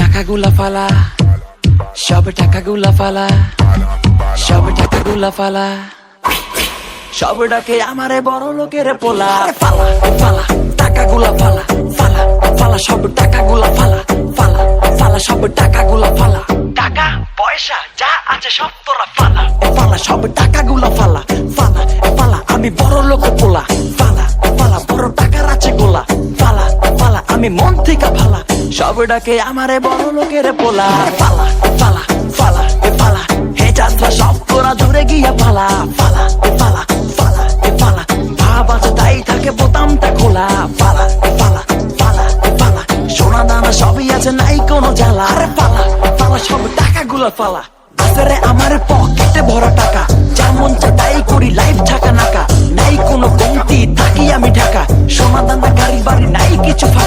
টাকাগুলা ফালা। সব টাকাগুলা ফালা। সব টাকাগুলা ফালা। সব ডাকে আমারে বড় লোকের পোলা। ফালা ফালা, টাকাগুলা ফালা ফালা ফালা, সব টাকাগুলা ফালা ফালা ফালা, সব টাকাগুলা ফালা। টাকা, পয়সা, যা আছে সব তোরা ফালা। এ ফালা, সব টাকাগুলা ফালা ফালা এ ফালা, আমি বড় লোকের পোলা। ফালা ফালা, বড় টাকার আছে গোলা। ফালা ফালা, আমি মন থেকে ফালা। সব ডাকে আমারে বড় লোকের পোলা। এ ফালা ফালা এ ফালা হে যাত্রা, সব তোরা জুড়ে গিয়া ফালা ফালা এ ফালা ফালা এ ফালা ভাব তাই থাকে বোতামটা খোলা। ফালা ফালা এ ফালা সোনা দানা সবই আছে, নাই কোনো জ্বালা। আরে ফালা ফালা সব টাকাগুলো ফালা রে আমার পকেটে ভরা টাকা। যেমন চা তাই করি লাইফ ঢাকা নাকা। নাই কোনো কমতি, থাকি আমি ঢাকা। সোনা দানা, গাড়ি বাড়ি, নাই কিছু ফাঁকা।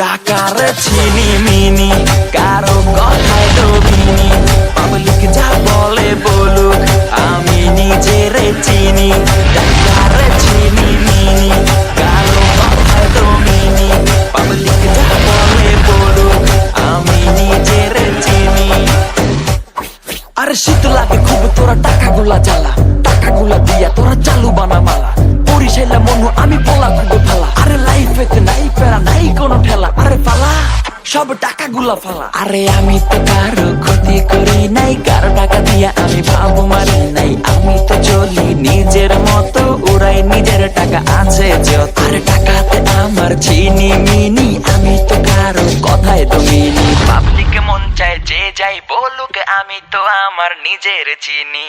টাকার চিনি মিনি, কারও কথায় ডবিনি পাবলিক যা বলে বলুক, আমি নিজের চিনি। টাকার চিনি মিনি, কারও কথায় ডবিনি পাবলিক যা বলে বলুক, আমি নিজের চিনি। আরে শীত লাগে খুব, তোরা টাকাগুলা জ্বালা। টাকাগুলা দিয়া তোরা চালু বানা মালা পরিশাইলা মনু, আমি পোলা খুব ফালা আরে লাইফেতে নাই সব টাকা গুলা ফালা। আরে আমি তো কারও ক্ষতি করি নাই কারও টাকা দিয়া আমি ভাবো মারি নাই। আমি তো চলি নিজের মতো উড়াই নিজের টাকা আছে যত। আরে টাকাতে আমার চিনি মিনি আমি তো কারও কথায় তো মিনি পাবলিক মন চায় যে যাই বলুক আমি তো আমার নিজের চিনি।